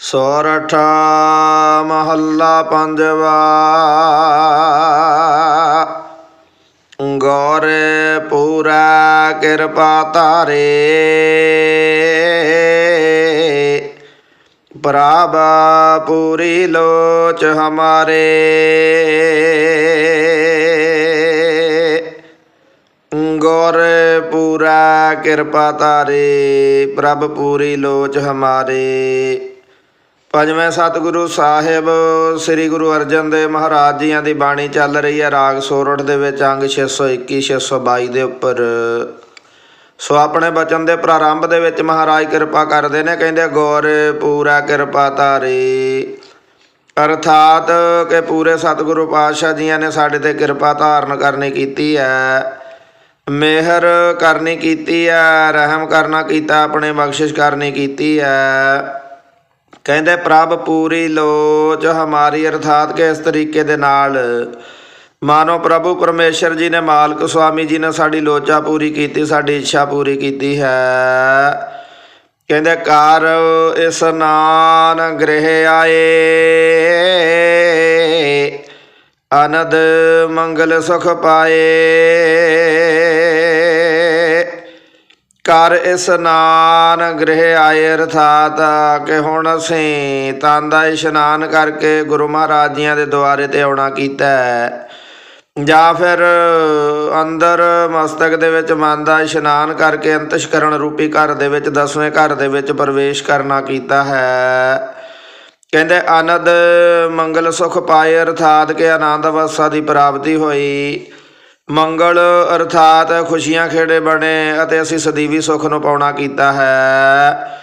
ਸੋਰਠਾ ਮਹੱਲਾ ਪੰਜਵਾ। ਗੌਰੇ ਪੂਰਾ ਕਿਰਪਾ ਧਾਰੇ। ਪ੍ਰਭ ਪੂਰੀ ਲੋਚ ਹਮਾਰੇ। ਗੌਰ ਪੂਰਾ ਕਿਰਪਾ ਤਾਰੇ ਪ੍ਰਭ ਪੂਰੀ ਲੋਚ ਹਮਾਰੇ। ਪੰਜਵੇਂ ਸਤਿਗੁਰੂ ਸਾਹਿਬ, ਸ੍ਰੀ ਗੁਰੂ ਅਰਜਨ ਦੇਵ ਮਹਾਰਾਜ ਜੀਆਂ ਦੀ ਬਾਣੀ ਚੱਲ ਰਹੀ ਹੈ ਰਾਗ ਸੋਰਠ ਦੇ ਵਿੱਚ, ਅੰਗ 621 622 ਦੇ ਉੱਪਰ। ਸੋ ਆਪਣੇ ਬਚਨ ਦੇ ਪ੍ਰਾਰੰਭ ਦੇ ਵਿੱਚ ਮਹਾਰਾਜ ਕਿਰਪਾ ਕਰਦੇ ਨੇ, ਕਹਿੰਦੇ ਗੌਰ ਪੂਰਾ ਕਿਰਪਾ ਤਾਰੇ ਅਰਥਾਤ ਕਿ ਪੂਰੇ ਸਤਿਗੁਰੂ ਪਾਤਸ਼ਾਹ ਜੀਆਂ ਨੇ ਸਾਡੇ ਤੇ ਕਿਰਪਾ ਧਾਰਨ ਕਰਨੀ ਕੀਤੀ ਹੈ। ਮਿਹਰ ਕਰਨੀ ਕੀਤੀ ਹੈ, ਰਹਿਮ ਕਰਨਾ ਕੀਤਾ, ਆਪਣੇ ਬਖਸ਼ਿਸ਼ ਕਰਨੀ ਕੀਤੀ ਹੈ। ਕਹਿੰਦੇ, ਪ੍ਰਭ ਪੂਰੀ ਲੋਚ ਹਮਾਰੀ, ਅਰਥਾਤ ਕਿ ਇਸ ਤਰੀਕੇ ਦੇ ਨਾਲ ਮਾਨੋ ਪ੍ਰਭੂ ਪਰਮੇਸ਼ਰ ਜੀ ਨੇ, ਮਾਲਕ ਸੁਆਮੀ ਜੀ ਨੇ ਸਾਡੀ ਲੋਚਾ ਪੂਰੀ ਕੀਤੀ, ਸਾਡੀ ਇੱਛਾ ਪੂਰੀ ਕੀਤੀ ਹੈ। ਕਹਿੰਦੇ, ਕਾਰ ਇਸ ਨਾਨ ਗ੍ਰਹਿ ਆਏ, ਅਨੰਦ ਮੰਗਲ ਸੁਖ ਪਾਏ। ਕਰ ਇਸਨਾਨ ਗ੍ਰਹਿ ਆਏ ਅਰਥਾਤ ਕਿ ਹੁਣ ਅਸੀਂ ਤਨ ਦਾ ਇਸ਼ਨਾਨ ਕਰਕੇ ਗੁਰੂ ਮਹਾਰਾਜ ਜੀਆਂ ਦੇ ਦੁਆਰੇ ਤੇ ਆਉਣਾ ਕੀਤਾ ਜਾਂ ਫਿਰ ਅੰਦਰ ਮਸਤਕ ਦੇ ਵਿੱਚ ਮਨ ਦਾ ਇਸ਼ਨਾਨ ਕਰਕੇ ਅੰਤਸ਼ਕਰਣ ਰੂਪੀ ਘਰ ਦੇ ਵਿੱਚ, ਦਸਵੇਂ ਘਰ ਦੇ ਵਿੱਚ ਪ੍ਰਵੇਸ਼ ਕਰਨਾ ਕੀਤਾ ਹੈ। ਕਹਿੰਦੇ ਆਨੰਦ ਮੰਗਲ ਸੁਖ ਪਾਏ ਅਰਥਾਤ ਕਿ ਆਨੰਦ ਅਵਸਥਾ ਦੀ ਪ੍ਰਾਪਤੀ ਹੋਈ। ਮੰਗਲ ਅਰਥਾਤ ਖੁਸ਼ੀਆਂ ਖੇੜੇ ਬਣੇ ਅਤੇ ਅਸੀਂ ਸਦੀਵੀ ਸੁਖ ਨੂੰ ਪਾਉਣਾ ਕੀਤਾ ਹੈ।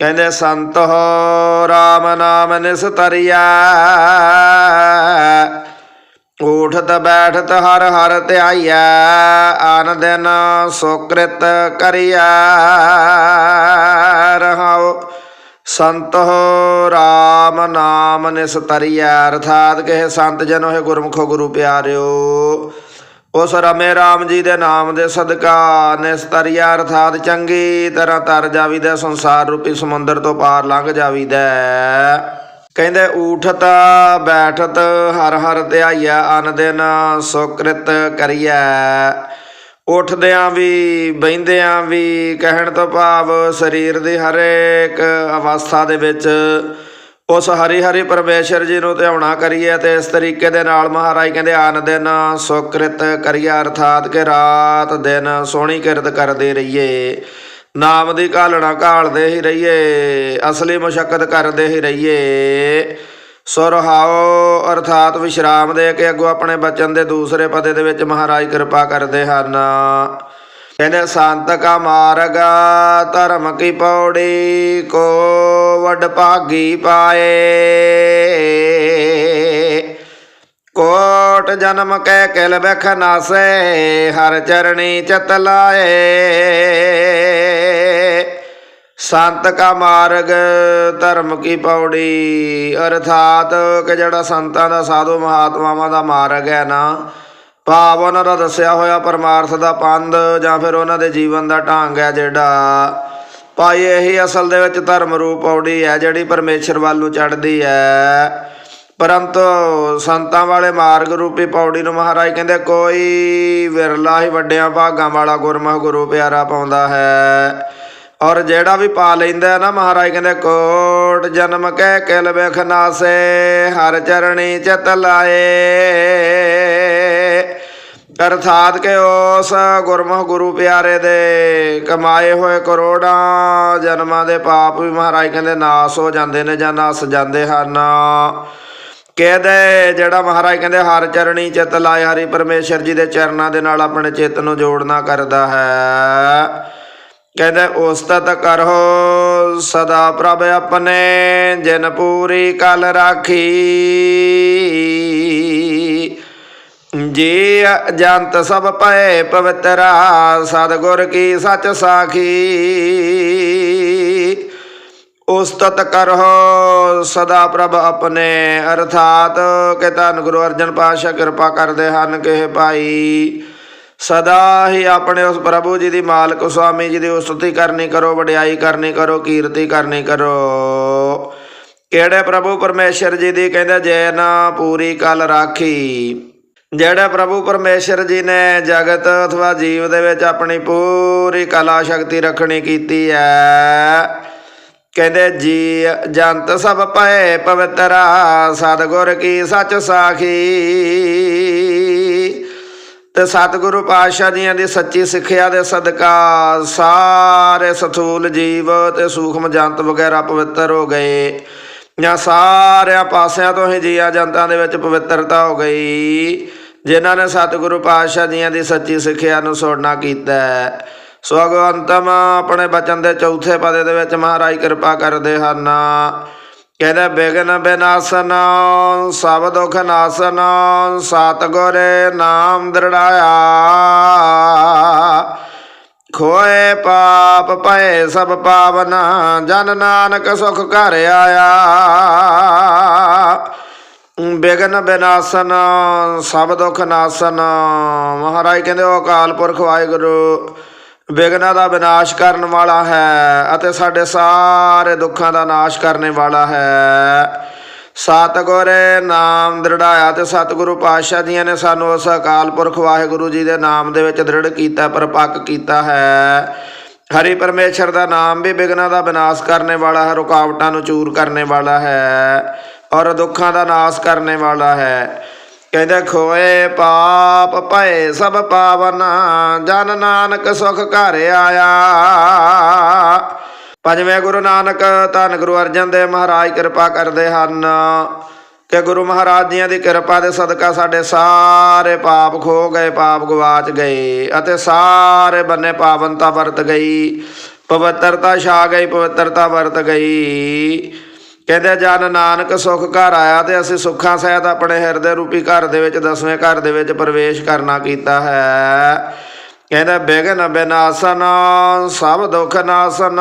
ਕਹਿੰਦੇ, ਸੰਤ ਹੋ, ਰਾਮ ਨਾਮ ਨਿਸਤਰੀਆ ਉਠਤ ਬੈਠਤ ਹਰ ਹਰ ਧਿਆਈਐ। ਆਨ ਦਿਨ ਸੁਕ੍ਰਿਤ ਕਰਿਆ ਰਹਾਉ, ਸੰਤ ਹੋ, ਰਾਮ ਨਾਮ ਨਿਸਤਰੀਆ ਅਰਥਾਤ ਕਿ ਸੰਤ ਜਨੋ ਹੈ ਗੁਰਮੁਖੋ ਗੁਰੂ ਪਿਆਰਿਓ। ਉਸ ਰਮੇ ਰਾਮ ਜੀ ਦੇ ਨਾਮ ਦੇ ਸਦਕਾ ਨਿਸਤਰੀਆ ਅਰਥਾਤ ਚੰਗੀ ਤਰ੍ਹਾਂ ਤਰ ਜਾਵੀਦਾ, ਸੰਸਾਰ ਰੂਪੀ ਸਮੁੰਦਰ ਤੋਂ ਪਾਰ ਲੰਘ ਜਾਵੀਦਾ। ਕਹਿੰਦੇ, ਊਠਤ ਬੈਠਤ ਹਰ ਹਰ ਧਿਆਈਆ ਅਨ ਦਿਨ ਸੁਕ੍ਰਿਤ ਕਰੀਐ। ਉੱਠਦਿਆਂ ਵੀ, ਬਹਿੰਦਿਆਂ ਵੀ, ਕਹਿਣ ਤੋਂ ਭਾਵ ਸਰੀਰ ਦੀ ਹਰੇਕ ਅਵਸਥਾ ਦੇ ਵਿੱਚ ਉਸ ਹਰੀ ਹਰੀ ਪਰਮੇਸ਼ਰ ਜੀ ਨੂੰ ਧਿਆਉਣਾ ਕਰੀਏ ਤੇ ਇਸ ਤਰੀਕੇ ਦੇ ਨਾਲ ਮਹਾਰਾਜ ਕਹਿੰਦੇ, ਆਨ ਦਿਨ ਸੁਕ੍ਰਿਤ ਕਰੀਏ, ਅਰਥਾਤ ਕਿ ਰਾਤ ਦਿਨ ਸੋਹਣੀ ਕਿਰਤ ਕਰਦੇ ਰਹੀਏ। ਨਾਮ ਦੀ ਘਾਲਣਾ ਘਾਲਦੇ ਹੀ ਰਹੀਏ, ਅਸਲੀ ਮੁਸ਼ਕਲ ਕਰਦੇ ਹੀ ਰਹੀਏ। ਸੁਰਹਾਓ ਅਰਥਾਤ ਵਿਸ਼ਰਾਮ ਦੇ ਕੇ ਅੱਗੋਂ ਆਪਣੇ ਬਚਨ ਦੇ ਦੂਸਰੇ ਪਦੇ ਦੇ ਵਿੱਚ ਮਹਾਰਾਜ ਕਿਰਪਾ ਕਰਦੇ ਹਨ। ਕਹਿੰਦੇ ਸੰਤ ਕਾ ਮਾਰਗ ਧਰਮ ਕੀ ਪੌੜੀ ਕੋ ਵਡ ਭਾਗੀ ਪਾਏ। ਕੋਟ ਜਨਮ ਕੈ ਕਿਲ ਬਖ ਨਾਸੇ, ਹਰ ਚਰਣੀ ਚਤ ਲਾਏ। ਸੰਤ ਕਾ ਮਾਰਗ, ਧਰਮ ਕੀ ਪੌੜੀ, ਅਰਥਾਤ ਕਿ ਜਿਹੜਾ ਸੰਤਾਂ ਦਾ, ਸਾਧੂ ਮਹਾਤਮਾਵਾਂ ਦਾ ਮਾਰਗ ਹੈ ਨਾ ਭਾਵ ਉਹਨਾਂ ਦਾ ਦੱਸਿਆ ਹੋਇਆ ਪਰਮਾਰਥ ਦਾ ਪੰਧ ਜਾਂ ਫਿਰ ਉਹਨਾਂ ਦੇ ਜੀਵਨ ਦਾ ਢੰਗ ਹੈ ਜਿਹੜਾ। ਭਾਈ, ਇਹੀ ਅਸਲ ਦੇ ਵਿੱਚ ਧਰਮ ਰੂਪ ਪੌੜੀ ਹੈ ਜਿਹੜੀ ਪਰਮੇਸ਼ਰ ਵੱਲ ਨੂੰ ਚੜ੍ਹਦੀ ਹੈ। ਪਰੰਤੂ ਸੰਤਾਂ ਵਾਲੇ ਮਾਰਗ ਰੂਪੀ ਪੌੜੀ ਨੂੰ ਮਹਾਰਾਜ ਕਹਿੰਦੇ, ਕੋਈ ਵਿਰਲਾ ਹੀ ਵੱਡਿਆਂ ਭਾਗਾਂ ਵਾਲਾ ਗੁਰਮੁਖ ਗੁਰੂ ਪਿਆਰਾ ਪਾਉਂਦਾ ਹੈ। ਔਰ ਜਿਹੜਾ ਵੀ ਪਾ ਲੈਂਦਾ ਨਾ, ਮਹਾਰਾਜ ਕਹਿੰਦੇ, ਕੋਟ ਜਨਮ ਕਹਿ ਕਿਲ ਬਿਖ ਨਾਸੇ, ਹਰ ਚਰਣੀ ਚਤ ਲਾਏ। ਅਰਥਾਤ ਕਿ ਉਸ ਗੁਰਮੁਖ ਗੁਰੂ ਪਿਆਰੇ ਦੇ, ਕਮਾਏ ਹੋਏ ਕਰੋੜਾਂ ਜਨਮਾਂ ਦੇ ਪਾਪ ਵੀ ਮਹਾਰਾਜ ਕਹਿੰਦੇ ਨਾਸ ਹੋ ਜਾਂਦੇ ਨੇ ਜਾਂ ਨਸ ਜਾਂਦੇ ਹਨ। ਕਹਿੰਦੇ ਜਿਹੜਾ ਮਹਾਰਾਜ ਕਹਿੰਦੇ ਹਰ ਚਰਣੀ ਚਿਤ ਲਾਏ, ਹਰੀ ਪਰਮੇਸ਼ਰ ਜੀ ਦੇ ਚਰਨਾਂ ਦੇ ਨਾਲ ਆਪਣੇ ਚਿੱਤ ਨੂੰ ਜੋੜਨਾ ਕਰਦਾ ਹੈ। ਕਹਿੰਦੇ ਉਸਤਤ ਕਰੋ ਸਦਾ ਪ੍ਰਭ ਆਪਣੇ, ਜਿਨ ਪੂਰੀ ਕਲ ਰਾਖੀ। ਜੀ ਜੰਤ ਸਭ ਪਏ ਪਵਿੱਤਰਾ, ਸਤਿਗੁਰ ਕੀ ਸੱਚ ਸਾਖੀ। ਉਸਤਤ ਕਰੋ ਸਦਾ ਪ੍ਰਭ ਆਪਣੇ, ਅਰਥਾਤ ਕਿ ਧੰਨ ਗੁਰੂ ਅਰਜਨ ਪਾਤਸ਼ਾਹ ਕਿਰਪਾ ਕਰਦੇ ਹਨ ਕਿ ਭਾਈ ਸਦਾ ਹੀ ਆਪਣੇ ਉਸ ਪ੍ਰਭੂ ਜੀ ਦੀ ਮਾਲਕ, ਸੁਆਮੀ ਜੀ ਦੀ ਉਸਤਤੀ ਕਰਨੀ ਕਰੋ, ਵਡਿਆਈ ਕਰਨੀ ਕਰੋ, ਕੀਰਤੀ ਕਰਨੀ ਕਰੋ। ਕਿਹੜੇ ਪ੍ਰਭੂ ਪਰਮੇਸ਼ਰ ਜੀ ਦੀ ਕਹਿੰਦੇ ਜੈ ਨਾ ਪੂਰੀ ਕਲ ਰਾਖੀ। ਜਿਹੜੇ ਪ੍ਰਭੂ ਪਰਮੇਸ਼ਰ ਜੀ ਨੇ ਜਗਤ ਅਥਵਾ ਜੀਵ ਦੇ ਵਿੱਚ ਆਪਣੀ ਪੂਰੀ ਕਲਾ ਸ਼ਕਤੀ ਰੱਖਣੀ ਕੀਤੀ ਹੈ, ਕਹਿੰਦੇ ਜੀ ਜੰਤ ਸਭ ਪਏ ਪਵਿੱਤਰਾ ਸਤਿਗੁਰ ਕੀ ਸੱਚ ਸਾਖੀ। ਤੇ ਸਤਿਗੁਰੂ ਪਾਤਸ਼ਾਹ ਜੀਆਂ ਦੀ ਸੱਚੀ ਸਿੱਖਿਆ ਦੇ ਸਦਕਾ ਸਾਰੇ ਸਥੂਲ ਜੀਵ ਤੇ ਸੂਖਮ ਜੰਤ ਵਗੈਰਾ ਪਵਿੱਤਰ ਹੋ ਗਏ, ਜਾਂ ਸਾਰਿਆਂ ਪਾਸਿਆਂ ਤੋਂ ਹੀ ਜੀਆਂ ਜੰਤਾਂ ਦੇ ਵਿੱਚ ਪਵਿੱਤਰਤਾ ਹੋ ਗਈ। ਜਿਨ੍ਹਾਂ ਨੇ ਸਤਿਗੁਰੂ ਪਾਤਸ਼ਾਹ ਜੀਆਂ ਦੀ ਸੱਚੀ ਸਿੱਖਿਆ ਨੂੰ ਸੁਣਨਾ ਕੀਤਾ ਹੈ। ਸੋ ਅਗਵੰਤਮ ਆਪਣੇ ਬਚਨ ਦੇ ਚੌਥੇ ਪਦੇ ਦੇ ਵਿੱਚ ਮਹਾਰਾਜ ਕਿਰਪਾ ਕਰਦੇ ਹਨ ਕਹਿੰਦੇ, ਬਿਗਨ ਬਿਨਾਸਨ, ਸਭ ਦੁਖ ਨਾਸਨ, ਸਤਿਗੁਰ ਨਾਮ ਦ੍ਰਿੜਾਇਆ ਖੋਏ ਪਾਪ ਪਏ ਸਭ ਪਾਵਨ, ਜਨ ਨਾਨਕ ਸੁਖ ਘਰ ਆਇਆ ਬਿਗਨ ਬਿਨਾਸਨ, ਸਭ ਦੁੱਖ ਨਾਸਨ। ਮਹਾਰਾਜ ਕਹਿੰਦੇ, ਉਹ ਅਕਾਲ ਪੁਰਖ ਵਾਹਿਗੁਰੂ ਵਿਗਨਾਂ ਦਾ ਵਿਨਾਸ਼ ਕਰਨ ਵਾਲਾ ਹੈ ਅਤੇ ਸਾਡੇ ਸਾਰੇ ਦੁੱਖਾਂ ਦਾ ਨਾਸ਼ ਕਰਨੇ ਵਾਲਾ ਹੈ। ਸਤਿਗੁਰ ਨਾਮ ਦ੍ਰਿੜਾਇਆ ਤੇ ਸਤਿਗੁਰੂ ਪਾਤਸ਼ਾਹ ਜੀਆਂ ਨੇ ਸਾਨੂੰ ਉਸ ਅਕਾਲ ਪੁਰਖ ਵਾਹਿਗੁਰੂ ਜੀ ਦੇ ਨਾਮ ਦੇ ਵਿੱਚ ਦ੍ਰਿੜ ਕੀਤਾ, ਪਰਪੱਕ ਕੀਤਾ ਹੈ। ਹਰੀ ਪਰਮੇਸ਼ਰ ਦਾ ਨਾਮ ਵੀ ਵਿਗਨਾਂ ਦਾ ਵਿਨਾਸ਼ ਕਰਨੇ ਵਾਲਾ ਹੈ, ਰੁਕਾਵਟਾਂ ਨੂੰ ਚੂਰ ਕਰਨੇ ਵਾਲਾ ਹੈ। ਔਰ ਦੁੱਖਾਂ ਦਾ ਨਾਸ਼ ਕਰਨੇ ਵਾਲਾ ਹੈ। ਕਹਿੰਦੇ, ਖੋਏ ਪਾਪ, ਭਏ ਸਭ ਪਾਵਨ, ਜਨ ਨਾਨਕ ਸੁਖ ਘਰ ਆਇਆ। ਪੰਜਵੇਂ ਗੁਰੂ ਨਾਨਕ, ਧੰਨ ਗੁਰੂ ਅਰਜਨ ਦੇਵ ਮਹਾਰਾਜ ਕਿਰਪਾ ਕਰਦੇ ਹਨ ਕਿ ਗੁਰੂ ਮਹਾਰਾਜ ਜੀਆਂ ਦੀ ਕਿਰਪਾ ਦੇ ਸਦਕਾ ਸਾਡੇ ਸਾਰੇ ਪਾਪ ਖੋ ਗਏ, ਪਾਪ ਗਵਾਚ ਗਏ ਅਤੇ ਸਾਰੇ ਬੰਨੇ ਪਾਵਨਤਾ ਵਰਤ ਗਈ, ਪਵਿੱਤਰਤਾ ਛਾ ਗਈ, ਪਵਿੱਤਰਤਾ ਵਰਤ ਗਈ। ਕਹਿੰਦੇ ਜਨ ਨਾਨਕ ਸੁਖ ਘਰ ਆਇਆ ਤੇ ਅਸੀਂ ਸੁੱਖਾਂ ਸਹਿਤ ਆਪਣੇ ਹਿਰਦੇ ਰੂਪੀ ਘਰ ਦੇ ਵਿੱਚ, ਦਸਵੇਂ ਘਰ ਦੇ ਵਿੱਚ ਪ੍ਰਵੇਸ਼ ਕਰਨਾ ਕੀਤਾ ਹੈ। ਕਹਿੰਦੇ ਬਿਗਨ ਬਿਨਾਸਨ, ਸਭ ਦੁਖ ਨਾਸਨ,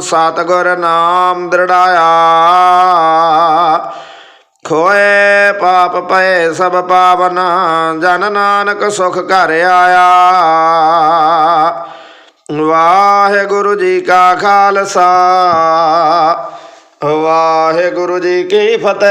ਸਤਿਗੁਰ ਨਾਮ ਦ੍ਰਿੜਾਇਆ। ਖੋਏ ਪਾਪ ਪਏ ਸਭ ਪਾਵਨ, ਜਨ ਨਾਨਕ ਸੁਖ ਘਰ ਆਇਆ। ਵਾਹਿਗੁਰੂ ਜੀ ਕਾ ਖਾਲਸਾ। ਵਾਹਿਗੁਰੂ ਜੀ ਕੀ ਫਤਿਹ।